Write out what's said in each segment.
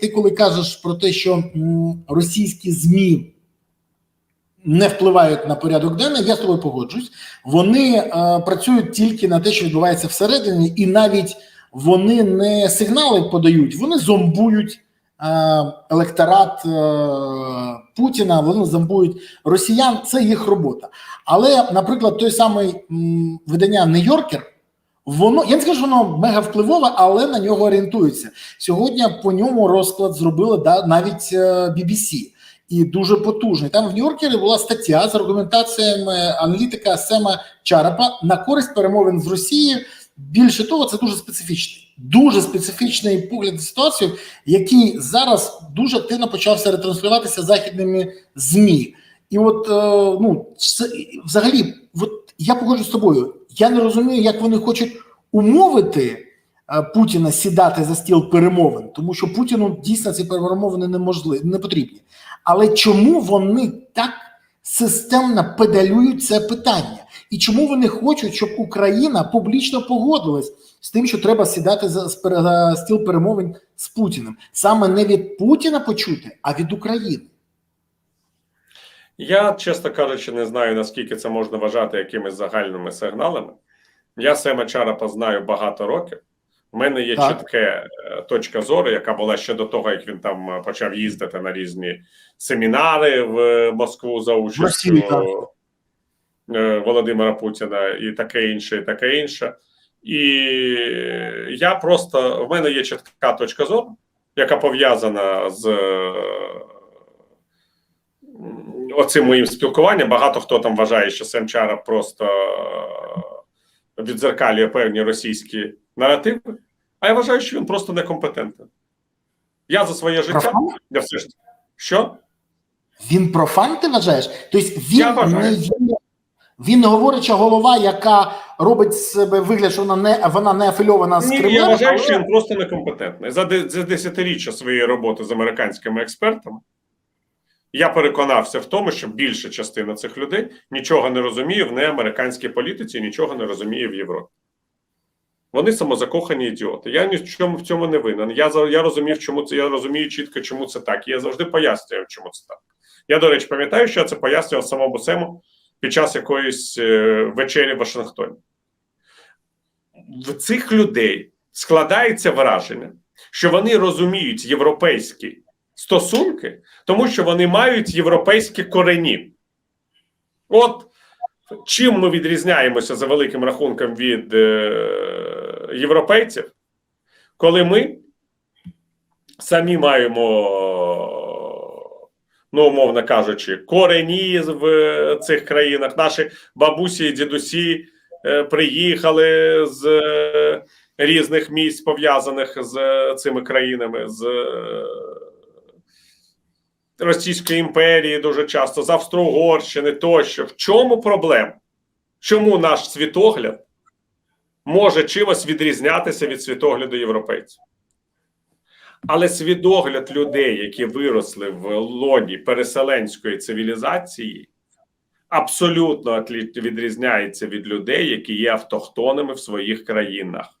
Ти коли кажеш про те, що російські ЗМІ не впливають на порядок денний, я з тобою погоджуюсь. Вони е, працюють тільки на те, що відбувається всередині, і навіть вони не сигнали подають, вони зомбують е, електорат е, Путіна, вони зомбують росіян. Це їх робота. Але, наприклад, той самий м, видання Нью-Йоркер. Воно я не скажу, що воно мега впливове, але на нього орієнтуються. Сьогодні по ньому розклад зробили да, навіть е, BBC. І дуже потужний. Там в Нью-Йоркері була стаття з аргументаціями аналітика Сема Чарапа на користь перемовин з Росією. Більше того, це дуже специфічний, дуже специфічний погляд на ситуацію, який зараз дуже активно почався ретранслюватися західними змі. І от е, ну це взагалі, я погоджуюсь з тобою. Я не розумію, як вони хочуть умовити е, Путіна сідати за стіл перемовин, тому що Путіну дійсно ці перемовини неможливі, не потрібні. Але чому вони так системно педалюють це питання? І чому вони хочуть, щоб Україна публічно погодилась з тим, що треба сідати за стіл перемовин з Путіним? Саме не від Путіна почути, а від України. Я, чесно кажучи, не знаю, наскільки це можна вважати якимись загальними сигналами. Я Сема Чарапа знаю багато років. У мене є Так. чітке е, точка зору, яка була ще до того, як він там е, почав їздити на різні семінари в е, Москву за участю Володимира Путіна і таке інше, і таке інше. І я просто в мене є чітка точка зору, яка пов'язана з оцим моїм спілкуванням. Багато хто там вважає, що Семчара просто е, відзеркалює певні російські наративи. А я вважаю, що він просто некомпетентний. Я за своє життя Профан? я все ж що? Він профан, ти вважаєш? Тобто він Я вважаю. не є. Він говоряча голова, яка робить з себе вигляд, що вона не вона не афільована з Кремлем. я вважаю, але- що він просто некомпетентний. За, за десятиріччя своєї роботи з американськими експертами я переконався в тому, що більша частина цих людей нічого не розуміє в неамериканській політиці, нічого не розуміє в Європі. Вони самозакохані ідіоти. Я ні в чому в цьому не винен. Я я розумів, чому це. Я розумію чітко, чому це так. І я завжди пояснюю, чому це так. Я, до речі, пам'ятаю, що я це пояснював самому Сему під час якоїсь е, вечері в Вашингтоні. В цих людей складається враження, що вони розуміють європейські стосунки, тому що вони мають європейські корені. От чим ми відрізняємося за великим рахунком від е, європейців, коли ми самі маємо, ну, умовно кажучи, корені в цих країнах, наші бабусі і дідусі е, приїхали з е, різних місць, пов'язаних з е, цими країнами, з е, Російської імперії дуже часто, з Австро-Угорщини тощо. В чому проблема? Чому наш світогляд може чимось відрізнятися від світогляду європейців? Але світогляд людей, які виросли в лоні переселенської цивілізації, абсолютно відрізняється від людей, які є автохтонами в своїх країнах.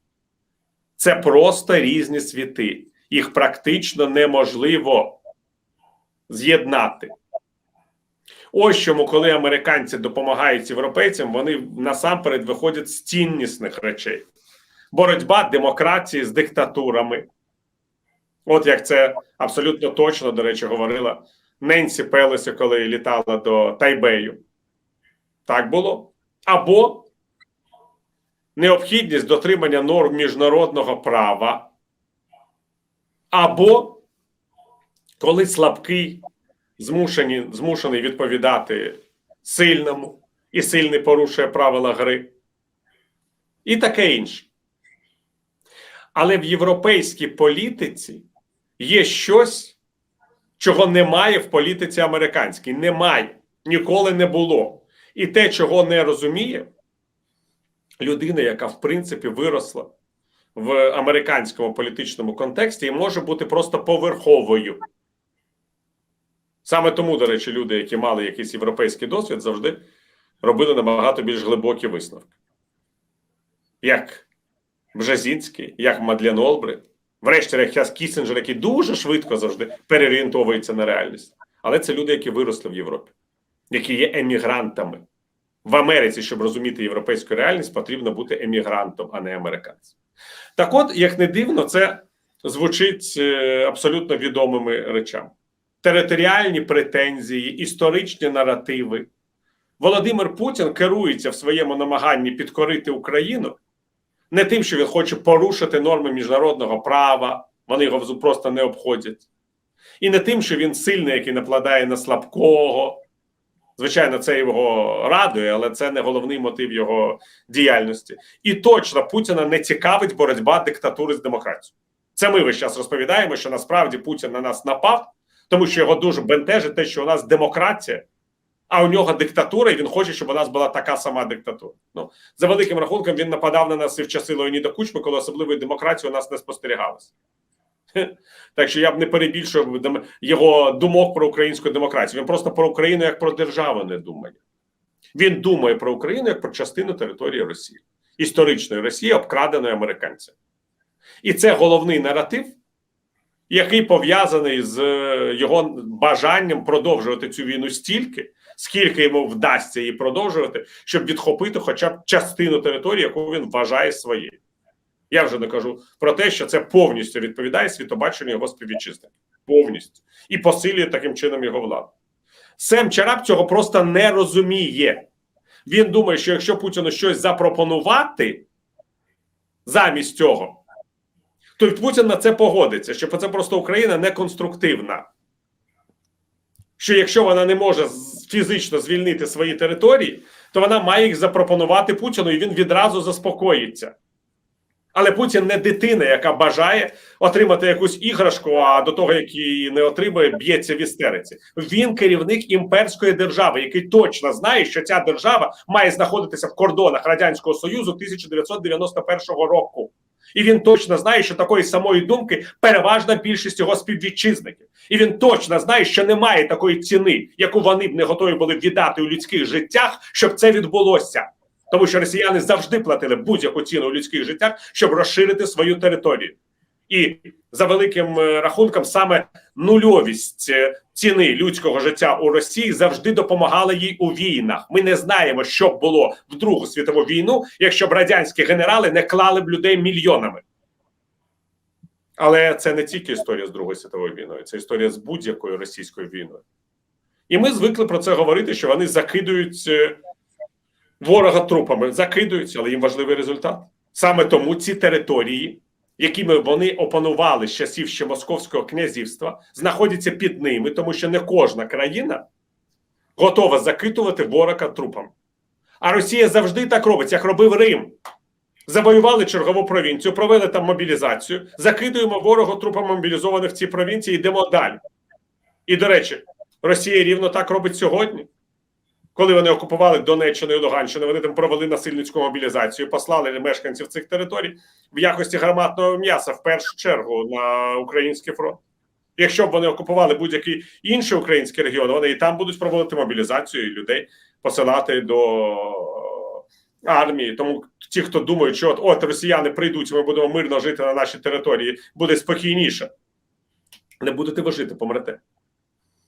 Це просто різні світи. Їх практично неможливо з'єднати. Ось чому, коли американці допомагають європейцям, вони насамперед виходять з ціннісних речей. Боротьба демократії з диктатурами. От як це абсолютно точно, до речі, говорила Ненсі Пелесі, коли літала до Тайбею. Так було. Або необхідність дотримання норм міжнародного права, або коли слабкий змушені, змушений відповідати сильному, і сильний порушує правила гри, і таке інше. Але в європейській політиці є щось, чого немає в політиці американській. Немає, ніколи не було. І те, чого не розуміє людина, яка в принципі виросла в американському політичному контексті, і може бути просто поверховою. Саме тому, до речі, люди, які мали якийсь європейський досвід, завжди робили набагато більш глибокі висновки. Як Бжезінський, як Мадлен Олбрит, Врешті-решт Кісінджер, який дуже швидко завжди переорієнтовується на реальність. Але це люди, які виросли в Європі, які є емігрантами. В Америці, щоб розуміти європейську реальність, потрібно бути емігрантом, а не американцем. Так от, як не дивно, це звучить е, абсолютно відомими речами. Територіальні претензії, історичні наративи. Володимир Путін керується в своєму намаганні підкорити Україну не тим, що він хоче порушити норми міжнародного права, вони його просто не обходять, і не тим, що він сильний, який нападає на слабкого. Звичайно, це його радує, але це не головний мотив його діяльності. І точно Путіна не цікавить боротьба диктатури з демократією. Це ми весь час розповідаємо, що насправді Путін на нас напав, тому що його дуже бентежить те, що у нас демократія, а у нього диктатура, і він хоче, щоб у нас була така сама диктатура. Ну за великим рахунком він нападав на нас і в часи Леоніда Кучми, коли особливої демократії у нас не спостерігалося. Так що я б не перебільшував його думок про українську демократію. Він просто про Україну як про державу не думає. Він думає про Україну як про частину території Росії, історичної Росії, обкраденої американцями. І це головний наратив, який пов'язаний з е, його бажанням продовжувати цю війну стільки, скільки йому вдасться її продовжувати, щоб відхопити хоча б частину території, яку він вважає своєю. Я вже не кажу про те, що це повністю відповідає світобаченню його співвітчизників. Повністю. І посилює таким чином його владу. Сем Чарап цього просто не розуміє. Він думає, що якщо Путіну щось запропонувати замість цього, то Путін на це погодиться, що це просто Україна не конструктивна. Що якщо вона не може фізично звільнити свої території, то вона має їх запропонувати Путіну, і він відразу заспокоїться. Але Путін не дитина, яка бажає отримати якусь іграшку, а до того, як її не отримує, б'ється в істериці. Він керівник імперської держави, який точно знає, що ця держава має знаходитися в кордонах Радянського Союзу 1991 року. І він точно знає, що такої самої думки переважна більшість його співвітчизників. І він точно знає, що немає такої ціни, яку вони б не готові були віддати у людських життях, щоб це відбулося. Тому що росіяни завжди платили будь-яку ціну у людських життях, щоб розширити свою територію. І за великим е, рахунком, саме нульовість е, ціни людського життя у Росії завжди допомагала їй у війнах. Ми не знаємо, що б було в Другу світову війну, якщо б радянські генерали не клали б людей мільйонами. Але це не тільки історія з Другою світовою війною, це історія з будь-якою російською війною. І ми звикли про це говорити, що вони закидують е, ворога трупами, закидуються, але їм важливий результат. Саме тому ці території, якими вони опанували з часів ще Московського князівства, знаходяться під ними, тому що не кожна країна готова закидувати ворога трупами. А Росія завжди так робить, як робив Рим. Завоювали чергову провінцію, провели там мобілізацію, закидуємо ворогу трупами мобілізованих в ці провінції, йдемо далі. І, до речі, Росія рівно так робить сьогодні. Коли вони окупували Донеччину і Луганщину, вони там провели насильницьку мобілізацію, послали мешканців цих територій в якості гарматного м'яса в першу чергу на український фронт. Якщо б вони окупували будь-який інший український регіон, вони і там будуть проводити мобілізацію і людей посилати до армії. Тому ті, хто думають, що от, от росіяни прийдуть, ми будемо мирно жити на нашій території, буде спокійніше. Не будете ви жити, помрете.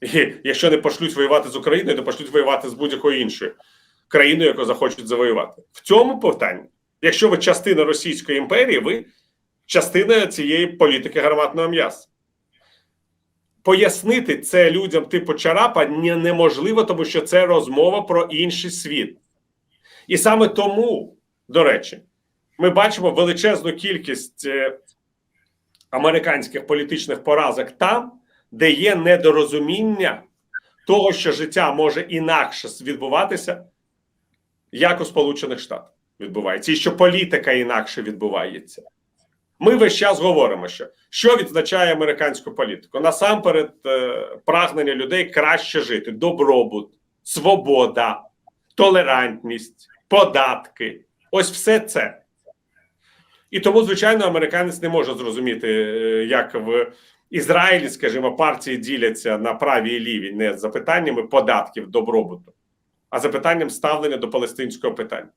І якщо не пошлють воювати з Україною, то пошлють воювати з будь-якою іншою країною, яку захочуть завоювати. В цьому питанні, якщо ви частина Російської імперії, ви частина цієї політики гарматного м'яса. Пояснити це людям типу Чарапа неможливо, тому що це розмова про інший світ. І саме тому, до речі, ми бачимо величезну кількість е, американських політичних поразок там, де є недорозуміння того, що життя може інакше відбуватися, як у Сполучених Штатах відбувається, і що політика інакше відбувається. Ми весь час говоримо, що що відзначає американську політику? Насамперед, е, прагнення людей краще жити, добробут, свобода, толерантність, податки ось все це. І тому, звичайно, американець не може зрозуміти, е, як в Ізраїлі, скажімо, партії діляться на праві і ліві не за питаннями податків добробуту, а за питанням ставлення до палестинського питання.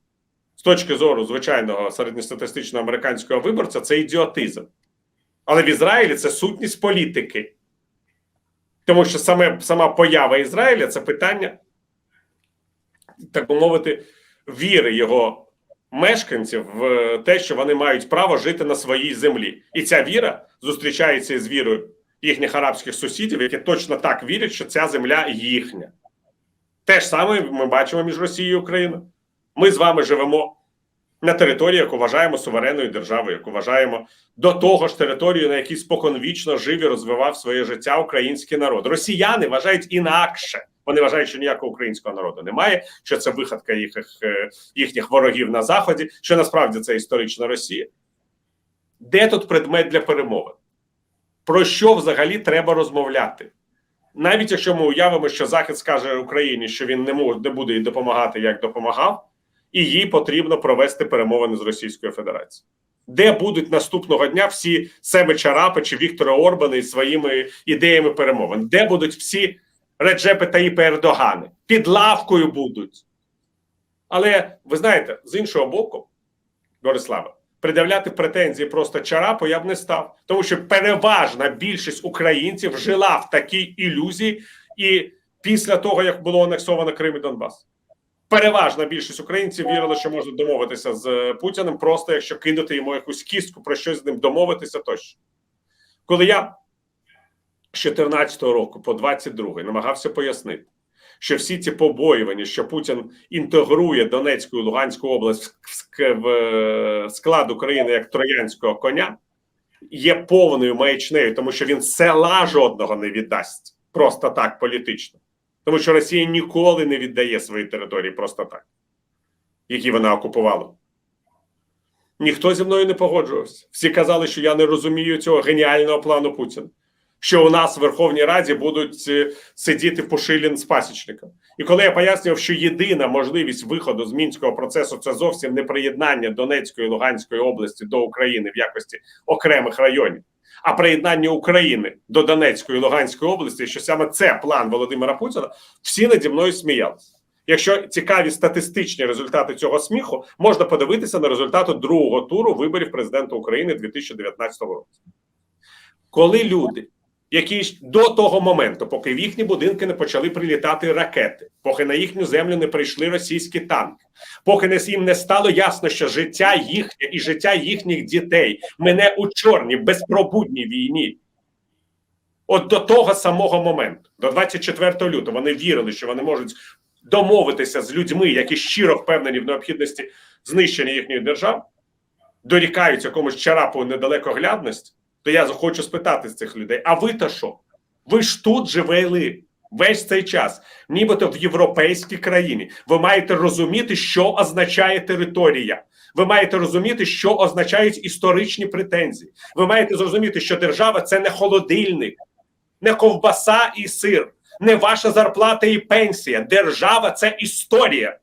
З точки зору звичайного середньостатистичного американського виборця, це ідіотизм. Але в Ізраїлі це сутність політики. Тому що саме, сама поява Ізраїля це питання, так би мовити, віри його мешканців в те, що вони мають право жити на своїй землі. І ця віра зустрічається із вірою їхніх арабських сусідів, які точно так вірять, що ця земля їхня. Те ж саме ми бачимо між Росією і Україною. Ми з вами живемо на території, яку вважаємо суверенною державою, яку вважаємо до того ж територію, на якій споконвічно жив і розвивав своє життя український народ. Росіяни вважають інакше. Вони вважають, що ніякого українського народу немає, що це виходка їхніх, е, їхніх ворогів на заході, що насправді це історична Росія. Де тут предмет для перемови? Про що взагалі треба розмовляти? Навіть якщо ми уявимо, що Захід скаже Україні, що він не може не буде їй допомагати, як допомагав, і їй потрібно провести перемовини з Російською Федерацією. Де будуть наступного дня всі себе Чарапи чи Віктора Орбани із своїми ідеями перемовин? Де будуть всі Реджепи Таїпи Ердогани? Під лавкою будуть. Але ви знаєте, з іншого боку, Бориславе, придавляти претензії просто Чарапу я б не став, тому що переважна більшість українців жила в такій ілюзії, і після того як було анексовано Крим і Донбас. Переважна більшість українців вірила, що можуть домовитися з е, Путіним, просто якщо кинути йому якусь кістку, про щось з ним домовитися тощо. Коли я з 14 року по 22 намагався пояснити, що всі ці побоювання, що Путін інтегрує Донецьку і Луганську область в ск- в склад України як троянського коня, є повною маячнею, тому що він села жодного не віддасть просто так політично. Тому що Росія ніколи не віддає свої території просто так, які вона окупувала. Ніхто зі мною не погоджувався. Всі казали, що я не розумію цього геніального плану Путіна. Що у нас в Верховній Раді будуть е, сидіти Пушилін з пасічником. І коли я пояснював, що єдина можливість виходу з мінського процесу це зовсім не приєднання Донецької і Луганської області до України в якості окремих районів, а приєднання України до Донецької і Луганської області, що саме це план Володимира Путіна, всі наді мною сміялися. Якщо цікаві статистичні результати цього сміху, можна подивитися на результати другого туру виборів президента України 2019 року. Коли люди, які до того моменту, поки в їхні будинки не почали прилітати ракети, поки на їхню землю не прийшли російські танки, поки не їм не стало ясно, що життя їхнє і життя їхніх дітей мене у чорній безпробудній війні. От до того самого моменту, до 24 лютого, вони вірили, що вони можуть домовитися з людьми, які щиро впевнені в необхідності знищення їхньої держави, дорікають якомусь чарапу недалекоглядності, то я захочу спитати з цих людей: а ви то що? Ви ж тут живели весь цей час, нібито в європейській країні. Ви маєте розуміти, що означає територія. Ви маєте розуміти, що означають історичні претензії. Ви маєте зрозуміти, що держава це не холодильник, не ковбаса і сир, не ваша зарплата і пенсія. Держава це історія.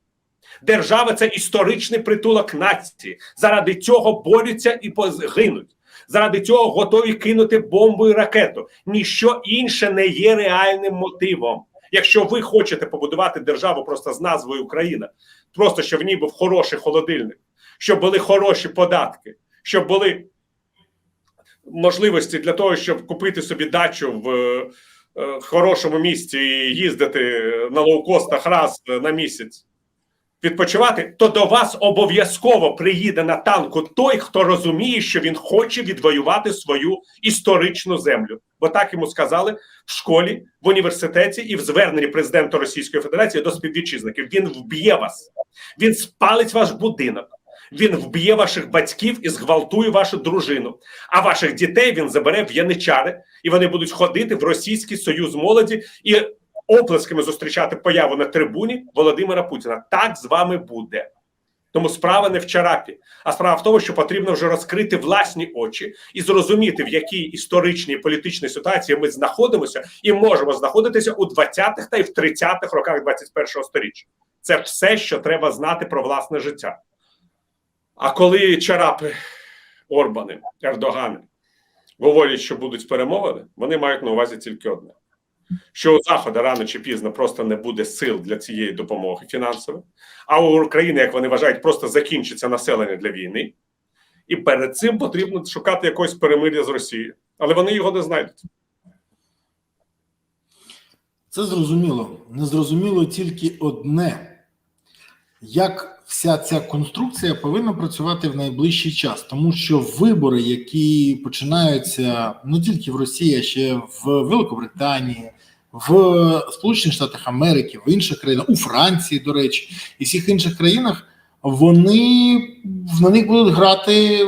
Держава це історичний притулок нації. Заради цього борються і гинуть. Заради цього готові кинути бомбу і ракету. Ніщо інше не є реальним мотивом. Якщо ви хочете побудувати державу просто з назвою Україна, просто щоб в ній був хороший холодильник, щоб були хороші податки, щоб були можливості для того, щоб купити собі дачу в е, хорошому місці і їздити на лоукостах раз на місяць. Відпочивати, то до вас обов'язково приїде на танку той, хто розуміє, що він хоче відвоювати свою історичну землю. Бо так йому сказали в школі, в університеті і в зверненні президента Російської Федерації до співвітчизників. Він вб'є вас, він спалить ваш будинок, він вб'є ваших батьків і зґвалтує вашу дружину. А ваших дітей він забере в яничари, і вони будуть ходити в Російський Союз молоді і оплесками зустрічати появу на трибуні Володимира Путіна. Так з вами буде. Тому справа не в чарапі, а справа в тому, що потрібно вже розкрити власні очі і зрозуміти, в якій історичній і політичній ситуації ми знаходимося і можемо знаходитися у 20-х та й в 30-х роках 21-го сторіччя. Це все, що треба знати про власне життя. А коли чарапи, Орбани, Ердогани говорять, що будуть перемовини, вони мають на увазі тільки одне що у Заходу рано чи пізно просто не буде сил для цієї допомоги фінансової, а у України, як вони вважають, просто закінчиться населення для війни, І перед цим потрібно шукати якогось перемир'я з Росією, але вони його не знайдуть. Це зрозуміло. Незрозуміло тільки одне: як вся ця конструкція повинна працювати в найближчий час, тому що вибори, які починаються не тільки в Росії, а ще в Великобританії, в Сполучених Штатах Америки, в інших країнах, у Франції, до речі, і всіх інших країнах, вони на них будуть грати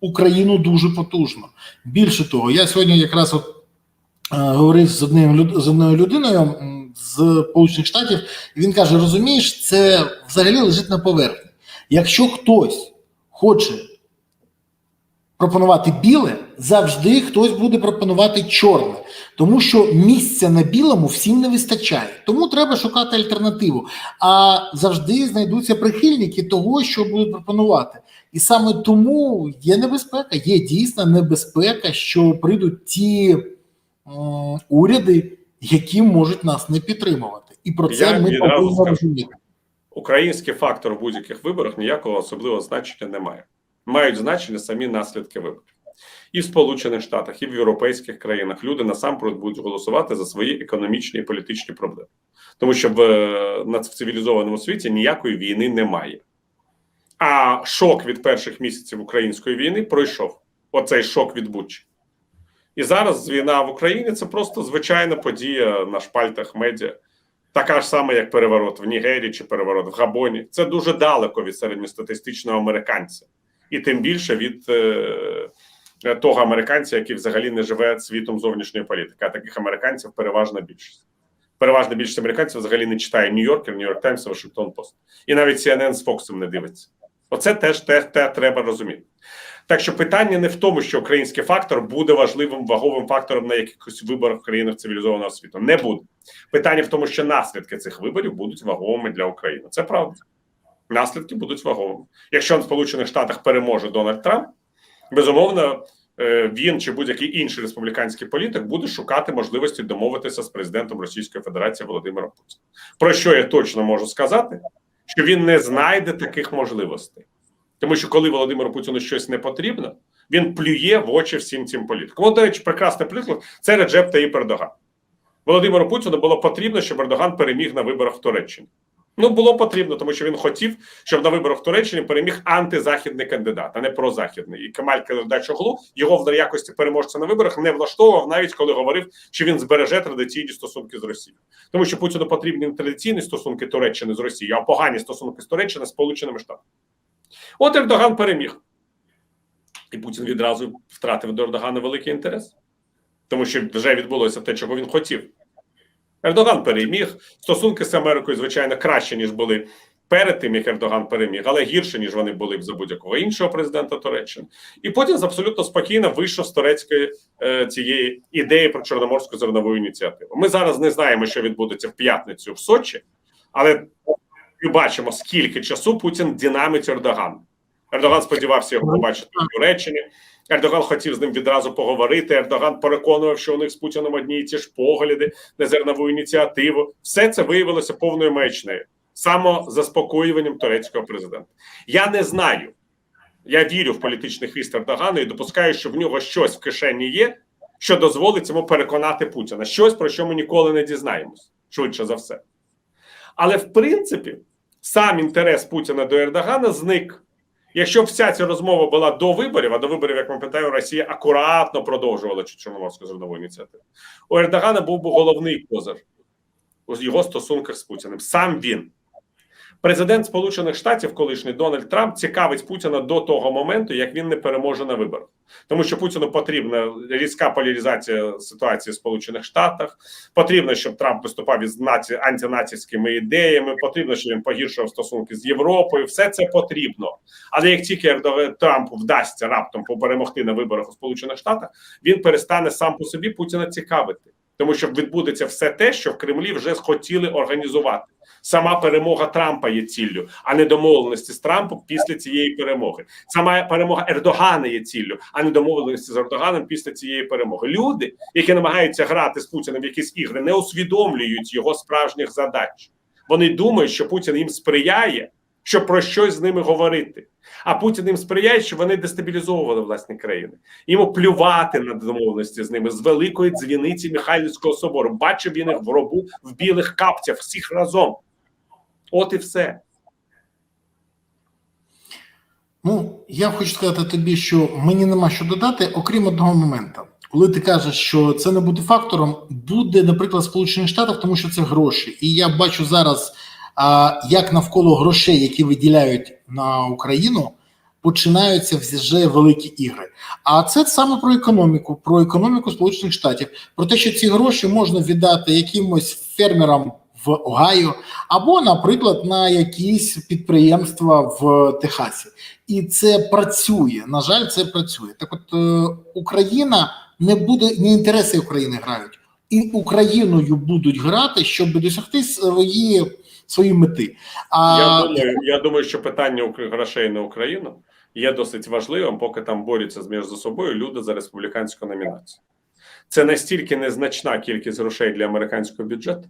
Україну дуже потужно. Більше того, я сьогодні якраз от е, говорив з одним з одною людиною з Сполучених Штатів, і він каже: розумієш, це взагалі лежить на поверхні. Якщо хтось хоче пропонувати біле, завжди хтось буде пропонувати чорне, тому що місця на білому всім не вистачає. Тому треба шукати альтернативу. А завжди знайдуться прихильники того, що будуть пропонувати. І саме тому є небезпека, є дійсна небезпека, що прийдуть ті уряди, які можуть нас не підтримувати. І про це Я ми повинні розуміти. Український фактор в будь-яких виборах ніякого особливого значення не має. Мають значення самі наслідки виборів. І в Сполучених Штатах, і в європейських країнах люди насамперед будуть голосувати за свої економічні і політичні проблеми, тому що в, е, в цивілізованому світі ніякої війни немає. А шок від перших місяців української війни пройшов. Оцей шок від Бучі. І зараз війна в Україні це просто звичайна подія на шпальтах медіа. Така ж сама, як переворот в Нігерії чи переворот в Габоні. Це дуже далеко від середньостатистичного американця, і тим більше від е, того американця, який взагалі не живе світом зовнішньої політики. А таких американців переважна більшість. Переважна більшість американців взагалі не читає Нью-Йоркер, Нью-Йорк Таймс, Вашингтон Пост. І навіть CNN з Фоксом не дивиться. Оце теж те, те треба розуміти. Так що питання не в тому, що український фактор буде важливим ваговим фактором на якихось виборах в країнах цивілізованого світу. Не буде. Питання в тому, що наслідки цих виборів будуть ваговими для України. Це правда. Наслідки будуть ваговими. Якщо в Сполучених Штатах переможе Дональд Трамп, безумовно, е, він чи будь-який інший республіканський політик буде шукати можливості домовитися з президентом Російської Федерації Володимиром Путіним. Про що я точно можу сказати, що він не знайде таких можливостей. Тому що коли Володимиру Путіну щось не потрібно, він плює в очі всім цим політикам. От, до речі, прекрасний приклад це Реджеп Таїп Ердоган. Володимиру Путіну було потрібно, щоб Ердоган переміг на виборах в Туреччині. Ну, було потрібно, тому що він хотів, щоб на виборах в Туреччині переміг антизахідний кандидат, а не прозахідний. І Кемаль Кадачоглу його в якості переможця на виборах не влаштовував, навіть коли говорив, що він збереже традиційні стосунки з Росією. Тому що Путіну потрібні не традиційні стосунки Туреччини з Росією, а погані стосунки з Туреччини з Сполученими Штатами. От Ердоган переміг. І Путін відразу втратив до Ердогана великий інтерес, тому що вже відбулося те, чого він хотів. Ердоган переміг. Стосунки з Америкою, звичайно, краще, ніж були перед тим, як Ердоган переміг, але гірше, ніж вони були б за будь-якого іншого президента Туреччини. І Путін абсолютно спокійно вийшов з турецької е, цієї ідеї про чорноморську зернову ініціативу. Ми зараз не знаємо, що відбудеться в п'ятницю в Сочі, але ми бачимо, скільки часу Путін динамить Ердоган. Ердоган сподівався його побачити в Туреччині. Ердоган хотів з ним відразу поговорити. Ердоган переконував, що у них з Путіним одні і ті ж погляди на зернову ініціативу. Все це виявилося повною маячнею, самозаспокоюванням турецького президента. Я не знаю. Я вірю в політичний хист Ердогана і допускаю, що в нього щось в кишені є, що дозволить йому переконати Путіна. Щось, про що ми ніколи не дізнаємось, швидше за все. Але в принципі, сам інтерес Путіна до Ердогана зник. Якщо вся ця розмова була до виборів, а до виборів, як ми питаємо, Росія акуратно продовжувала Чорноморську зернову ініціативу. У Ердогана був би головний козир у його стосунках з Путіним. Сам він. Президент Сполучених Штатів, колишній Дональд Трамп, цікавить Путіна до того моменту, як він не переможе на виборах, тому що Путіну потрібна різка поляризація ситуації в Сполучених Штатах. Потрібно, щоб Трамп виступав із наці антинацистськими ідеями. Потрібно, щоб він погіршував стосунки з Європою. Все це потрібно. Але як тільки Трампу вдасться раптом перемогти на виборах у Сполучених Штатах, він перестане сам по собі Путіна цікавити, тому що відбудеться все те, що в Кремлі вже схотіли організувати. Сама перемога Трампа є ціллю, а не домовленості з Трампом після цієї перемоги. Сама перемога Ердогана є ціллю, а не домовленості з Ердоганом після цієї перемоги. Люди, які намагаються грати з Путіним в якісь ігри, не усвідомлюють його справжніх задач. Вони думають, що Путін їм сприяє щоб про щось з ними говорити. А Путін їм сприяє, що вони дестабілізовували власні країни. Йому плювати на домовленості з ними з великої дзвіниці Михайлівського собору. Бачив він їх в робу в білих капцях, всіх разом. От і все. Ну, я хочу сказати тобі, що мені нема що додати, окрім одного моменту. Коли ти кажеш, що це не буде фактором, буде, наприклад, Сполучених Штатах, тому що це гроші. І я бачу зараз, а, як навколо грошей, які виділяють на Україну, починаються вже великі ігри. А це саме про економіку, про економіку Сполучених Штатів, про те, що ці гроші можна віддати якимось фермерам в Огайо, або, наприклад, на якісь підприємства в Техасі. І це працює. На жаль, це працює. Так, от е, Україна не буде, не інтереси України грають, і Україною будуть грати, щоб досягти свої, свої мети. А Я думаю, я думаю, що питання грошей на Україну є досить важливим, поки там борються між собою люди за республіканську номінацію. Це настільки незначна кількість грошей для американського бюджету,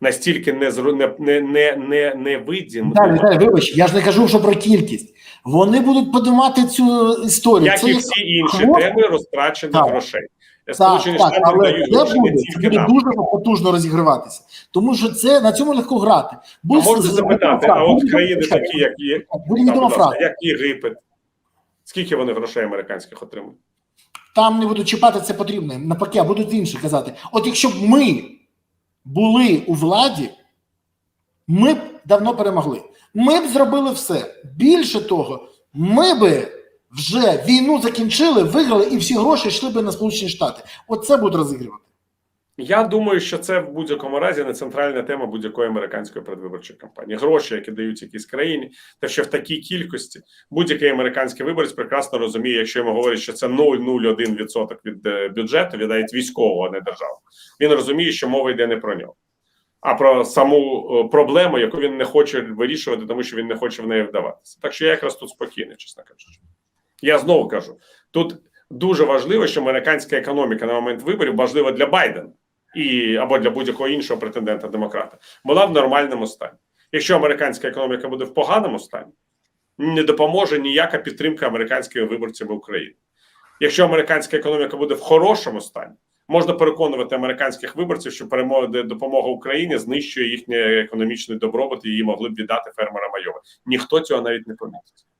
настільки не не, не, не, не, не видін, Віталій, вибач, я ж не кажу, що про кількість. Вони будуть подимати цю історію. як це і є- всі інші хлоп- теми розтрачених грошей. Так, Сполучені так, Штати але це буде, це буде дуже потужно розігриватися, тому що це на цьому легко грати. А Будь- можна запитати, а от країни такі, як є, як Єгипет, скільки вони грошей американських отримують? Там не будуть чіпати це потрібно. Навпаки, а будуть інші казати: от якщо б ми були у владі, ми б давно перемогли. Ми б зробили все. Більше того, ми би вже війну закінчили, виграли, і всі гроші йшли би на Сполучені Штати. Оце будуть розігрівати. Я думаю, що це в будь-якому разі не центральна тема будь-якої американської передвиборчої кампанії. Гроші, які дають якійсь країні, та що в такій кількості будь-який американський виборець прекрасно розуміє, якщо йому говорять, що це 0,01% від е, бюджету, від військового, а не державного. Він розуміє, що мова йде не про нього, а про саму е, проблему, яку він не хоче вирішувати, тому що він не хоче в неї вдаватися. Так що я якраз тут спокійний, чесно кажучи. Я знову кажу: тут дуже важливо, що американська економіка на момент виборів важлива для Байдена і або для будь-якого іншого претендента демократа була в нормальному стані. Якщо американська економіка буде в поганому стані, не допоможе ніяка підтримка американських виборців України. Якщо американська економіка буде в хорошому стані, можна переконувати американських виборців, що перемога допомога Україні знищує їхнє економічний добробут і її могли б віддати фермерам Айови. Ніхто цього навіть не помітить.